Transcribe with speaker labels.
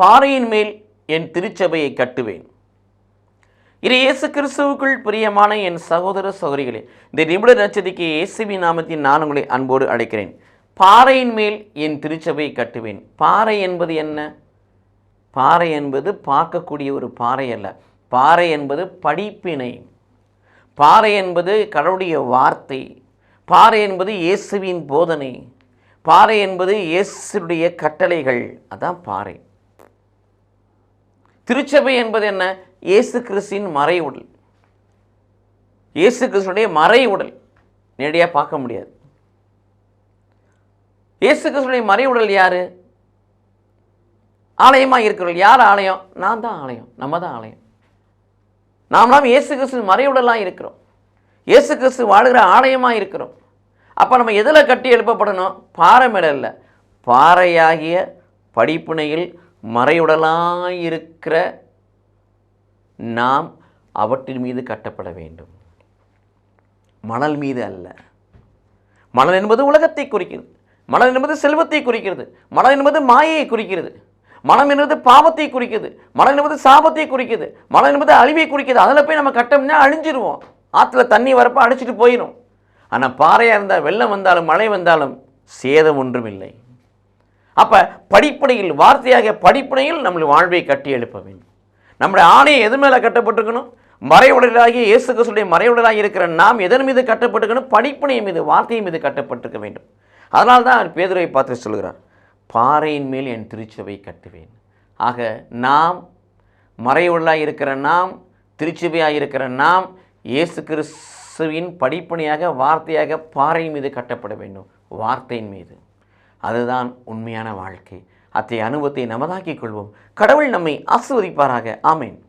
Speaker 1: பாறையின் மேல் என் திருச்சபையை கட்டுவேன். இது இயேசு கிறிஸ்துவுக்குள் பிரியமான என் சகோதர சகோதரிகளே இந்த நிமிட நட்சத்திரிக்கு இயேசுவி நாமத்தின் நான் உங்களை அன்போடு அழைக்கிறேன். பாறையின் மேல் என் திருச்சபையை கட்டுவேன். பாறை என்பது என்ன? பாறை என்பது பார்க்கக்கூடிய ஒரு பாறை அல்ல. பாறை என்பது படிப்பினை. பாறை என்பது கடவுளுடைய வார்த்தை. பாறை என்பது இயேசுவின் போதனை. பாறை என்பது இயேசுடைய கட்டளைகள். அதான் பாறை. திருச்சபை என்பது என்ன? இயேசு கிறிஸ்தின் மறை உடல். இயேசு கிறிஸ்துடைய மறை உடல். நேரடியாக பார்க்க முடியாது. இயேசு கிறிஸ்துடைய மறை உடல் யார்? ஆலயமாக இருக்கிறவர்கள். யார் ஆலயம்? நான் தான் ஆலயம். நம்ம தான் ஆலயம். நாமெல்லாம் இயேசு கிறிஸ்து மறைவுடலாக இருக்கிறோம். இயேசு கிறிஸ்து வாழுகிற ஆலயமாக இருக்கிறோம். அப்போ நம்ம எதில் கட்டி எழுப்பப்படணும்? பாறை மேடல்ல பாறையாகிய படிப்பினையில் மறையுடலாக இருக்கிற நாம் அவற்றின் மீது கட்டப்பட வேண்டும். மணல் மீது அல்ல. மணல் என்பது உலகத்தை குறிக்கிறது. மணல் என்பது செல்வத்தை குறிக்கிறது. மணல் என்பது மாயையை குறிக்கிறது. மனம் என்பது பாவத்தை குறிக்குது மனம் என்பது சாபத்தை குறிக்குது மனம் என்பது அழிவை குறிக்கிறது. அதில் போய் நம்ம கட்டம்னா அழிஞ்சிருவோம். ஆற்றுல தண்ணி வரப்போ அடிச்சுட்டு போயிடும் ஆனால் பாறையாக இருந்தால் வெள்ளம் வந்தாலும் மழை வந்தாலும் சேதம் ஒன்றும் இல்லை அப்போ படிப்பனையில் வார்த்தையாக படிப்பனையில் நம்முடைய வாழ்வை கட்டி எழுப்ப வேண்டும். நம்முடைய ஆணையை எது மேலே கட்டப்பட்டிருக்கணும்? மறைவுடலாகிய இயேசு கிறிஸ்துடைய மறைவுடலாக இருக்கிற நாம் எதன் மீது கட்டப்பட்டிருக்கணும்? படிப்பனை மீது வார்த்தையின் மீது கட்டப்பட்டிருக்க வேண்டும். அதனால தான் பேதுரை பார்த்து சொல்கிறார் பாறையின் மேல் என் திருச்சபை கட்டுவேன். ஆக நாம் மறைவுள்ளாக இருக்கிற நாம் திருச்சபையாக இருக்கிற நாம் இயேசு கிறிஸ்துவின் படிப்பணியாக வார்த்தையாக பாறையின் மீது கட்டப்பட வேண்டும். வார்த்தையின் மீது. அதுதான் உண்மையான வாழ்க்கை. அத்தகைய அனுபவத்தை நமதாக்கிக் கொள்வோம். கடவுள் நம்மை ஆசிர்வதிப்பாராக. ஆமேன்.